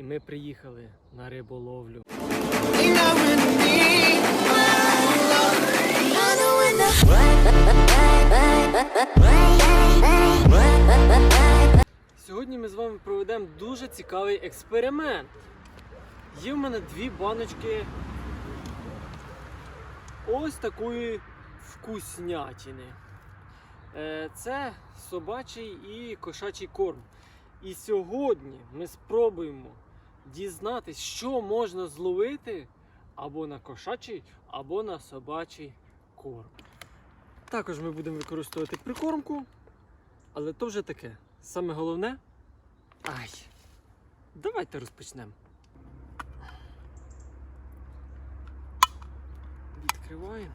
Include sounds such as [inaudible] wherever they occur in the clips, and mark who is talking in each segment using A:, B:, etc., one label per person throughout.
A: і ми приїхали на риболовлю. Сьогодні ми з вами проведемо дуже цікавий експеримент. Є в мене дві баночки ось такої вкуснятини. Е, Це собачий і кошачий корм. І сьогодні ми спробуємо дізнатись, що можна зловити або на кошачий, або на собачий корм. Також ми будемо використовувати прикормку, але то вже таке. Саме головне. Ай! Давайте розпочнемо. Відкриваємо.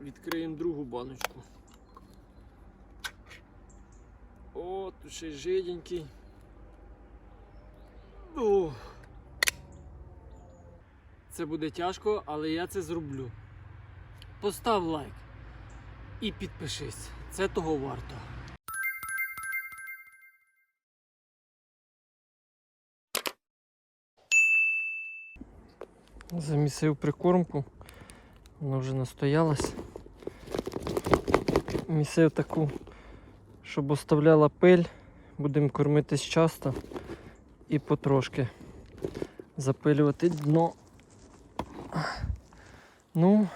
A: Відкриємо другу баночку. О, тут ще жиденький. О. Це буде тяжко, але я це зроблю. Постав лайк і підпишись. Це того варто. Замісив прикормку, вона вже настоялась. Місив таку, щоб оставляла пиль. Будемо кормитись часто і потрошки запилювати дно. Ну,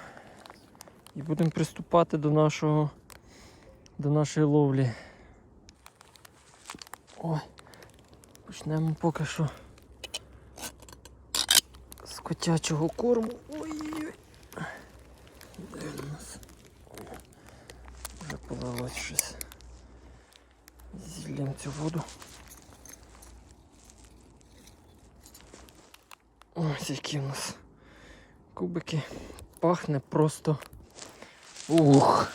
A: і будемо приступати до нашого до нашої ловлі. Ой, почнемо поки що з котячого корму. Ой-ой-ой. Де у нас? Вже полилось щось. Зіллям цю воду. Ось які в нас кубики. Пахне просто. Ух.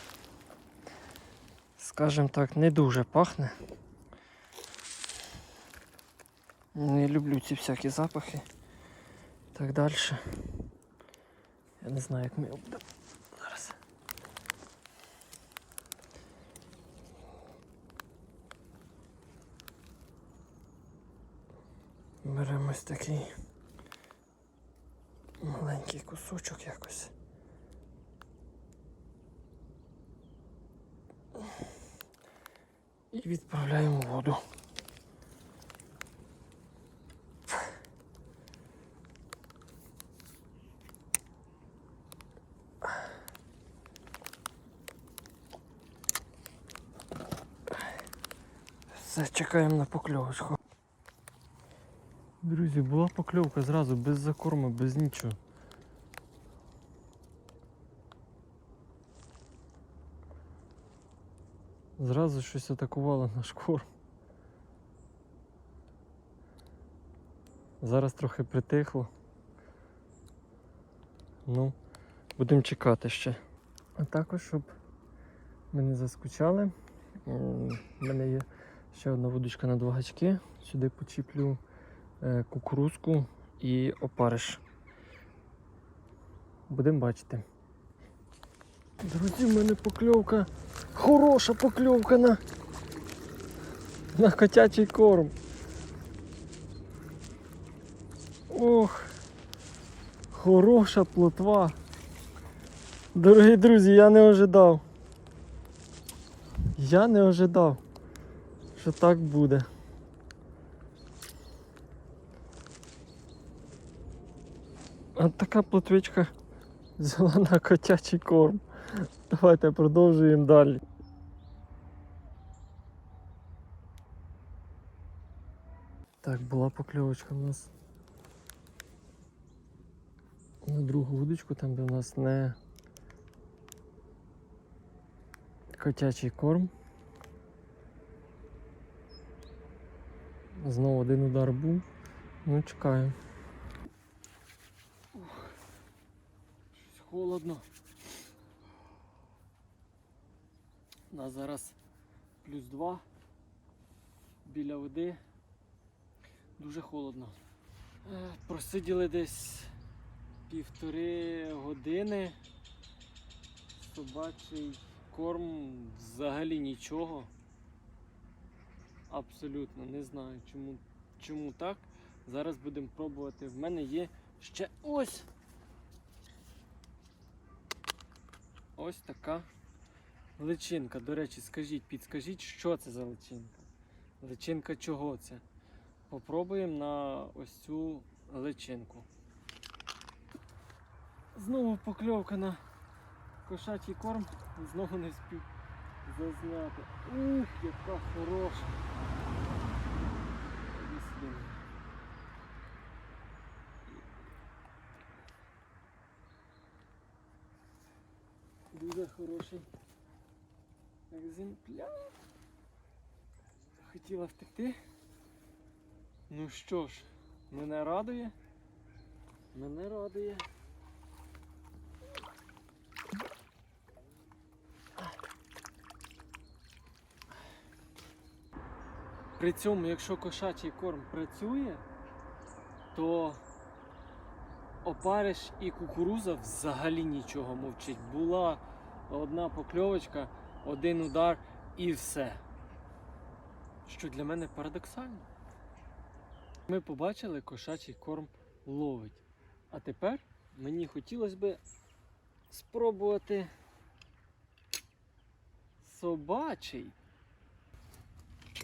A: Скажем так, не дуже пахне. Не люблю ці всякі запахи. Так далі. Я не знаю, як ми будемо Беремо ось такий маленький кусочок якось. І відправляємо воду. Все, чекаємо на покльовочку. Друзі, була покльовка зразу, без закорму, без нічого. Зразу щось атакувало наш корм. Зараз трохи притихло. Ну, будемо чекати ще. А також, щоб ми не заскучали. У мене є ще одна вудочка на два гачки. Сюди почіплю кукурузку і опариш. Будемо бачити. Друзі, в мене покльовка. Хороша покльовка на, на котячий корм. Ох, хороша плотва. Дорогі друзі, я не ожидав. Я не ожидав, що так буде. От така плотвичка [laughs] взяла на котячий корм. Давайте продовжуємо далі. Так, була покльовочка у нас на другу вудочку, там де у нас не котячий корм. Знову один удар був. Ну, чекаю. Ух, щось холодно. У нас зараз плюс 2 біля води. Дуже холодно. Е, Просиділи десь півтори години. Собачий
B: корм взагалі нічого. Абсолютно не знаю, чому, чому так. Зараз будемо пробувати. В мене є ще ось. Ось така личинка. До речі, скажіть, підскажіть, що це за личинка? Личинка чого це? Попробуємо на ось цю личинку. Знову покльовка на кошачий корм. Знову не встиг зазняти. Ух, яка хороша. Іди сюди. Дуже хороший екземпляр. Хотіла втекти. Ну що ж, мене радує. Мене радує. При цьому, якщо кошачий корм працює, то опариш і кукуруза взагалі нічого мовчить. Була одна покльовочка, один удар і все. Що для мене парадоксально. Ми побачили, кошачий корм ловить. А тепер мені хотілося би спробувати собачий.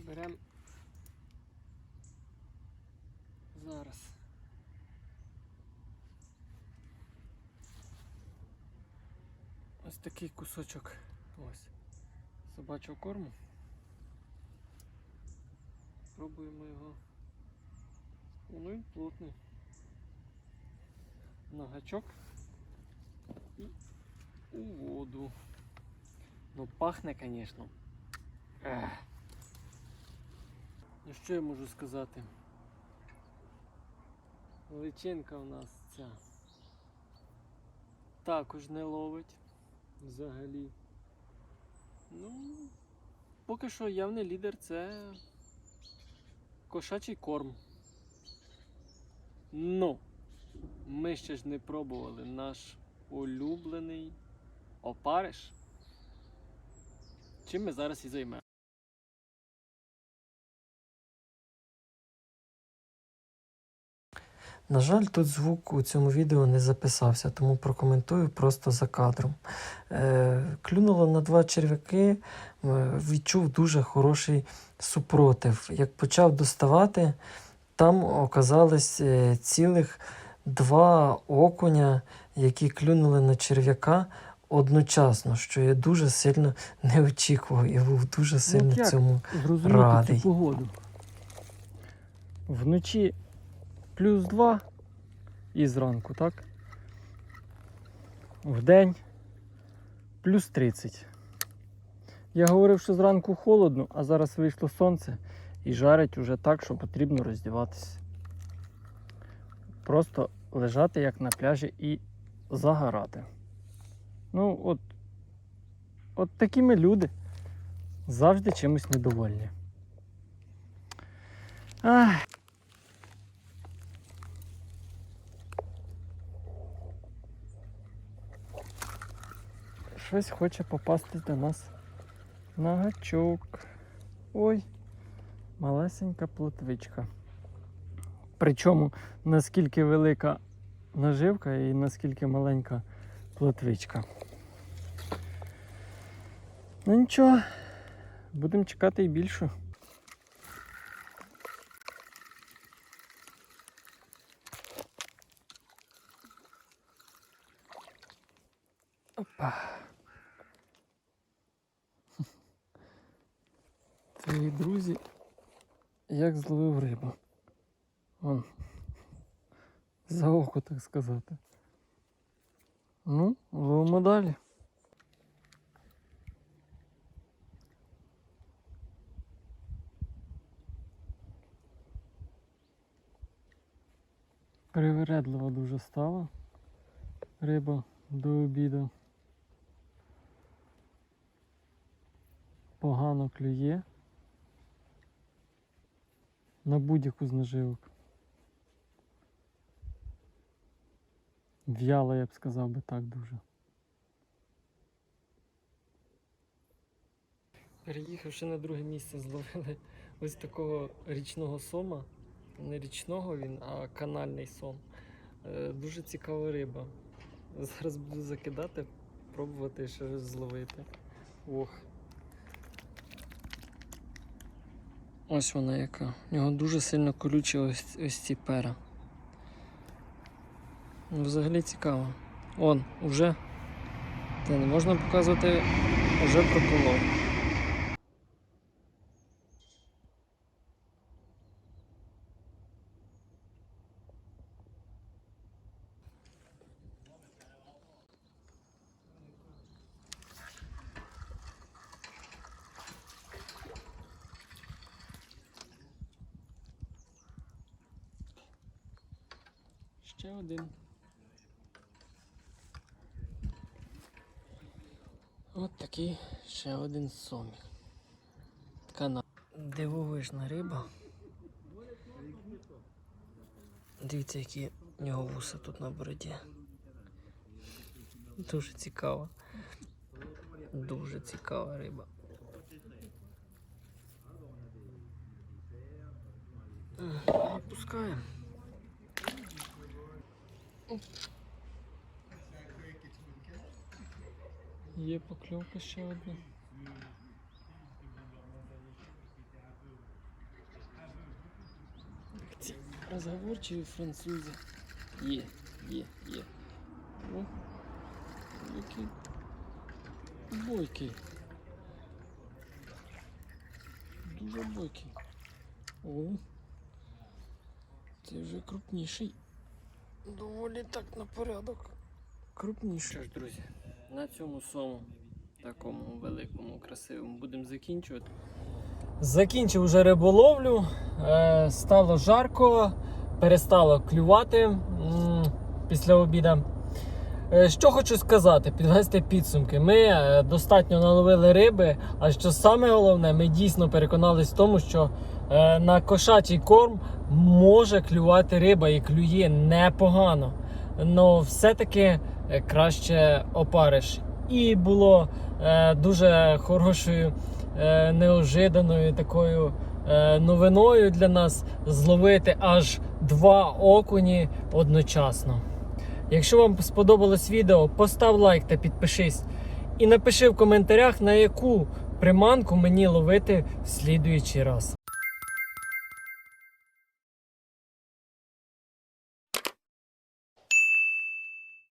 B: Беремо зараз. Ось такий кусочок ось собачого корму. Пробуємо його. Ну він плотний. На гачок і у воду. Ну пахне, звісно. Ну що я можу сказати? Личинка у нас ця також не ловить взагалі. Ну, поки що явний лідер це кошачий корм. Ну, ми ще ж не пробували наш улюблений опариш. Чим ми зараз і займемо.
A: На жаль, тут звук у цьому відео не записався, тому прокоментую просто за кадром. Е, клюнуло на два черв'яки, е, відчув дуже хороший супротив. Як почав доставати, там оказались е, цілих два окуня, які клюнули на черв'яка одночасно, що я дуже сильно не очікував і був дуже сильно
B: як?
A: цьому. Радий.
B: цю погоду. Вночі плюс 2 і зранку, так? Вдень плюс 30. Я говорив, що зранку холодно, а зараз вийшло сонце і жарить уже так, що потрібно роздіватися. Просто лежати як на пляжі і загорати. Ну, от, от такі ми люди завжди чимось недовольні. Ах. Щось хоче попасти до нас на гачок. Ой, малесенька плотвичка. Причому наскільки велика наживка і наскільки маленька плотвичка. Ну нічого, будемо чекати і більшу. Опа. Твої друзі, як зловив рибу. Вон. За око, так сказати. Ну, ловимо далі. Привередлива дуже стала риба до обіду. Погано клює на будь-яку з наживок. В'яло, я б сказав би так дуже.
A: Переїхавши на друге місце, зловили [laughs] ось такого річного сома. Не річного він, а канальний сом. Е, Дуже цікава риба. [laughs] Зараз буду закидати, пробувати ще зловити. Ох. Ось вона яка. У нього дуже сильно колючі ось, ось ці пера. Ну, Взагалі цікаво. Он, уже. Та не можна показувати, вже проколов. Ще один. От такий ще один сомік. Канал. Дивовижна риба. Дивіться, які в нього вуса тут на бороді. Дуже цікаво. Дуже цікава риба. М, Опускаємо. Є покльовка ще одна. Ці розговорчиві французи. Є, є, є. О, який бойкий. Дуже бойкий. О, це вже крупніший. Доволі так на порядок. Крупніший. Що ж, друзі, на цьому сому, такому великому, красивому, будемо закінчувати. Закінчив вже риболовлю, е, стало жарко, перестало клювати після обіду. Е, Що хочу сказати, підвести підсумки. Ми е, достатньо наловили риби, а що саме головне, ми дійсно переконались в тому, що на кошачий корм може клювати риба і клює непогано. Но все-таки е, краще опариш. І було е, дуже хорошою, е, неожиданою такою е, новиною для нас зловити аж два окуні одночасно. Якщо вам сподобалось відео, постав лайк та підпишись. І напиши в коментарях, на яку приманку мені ловити в слідуючий раз.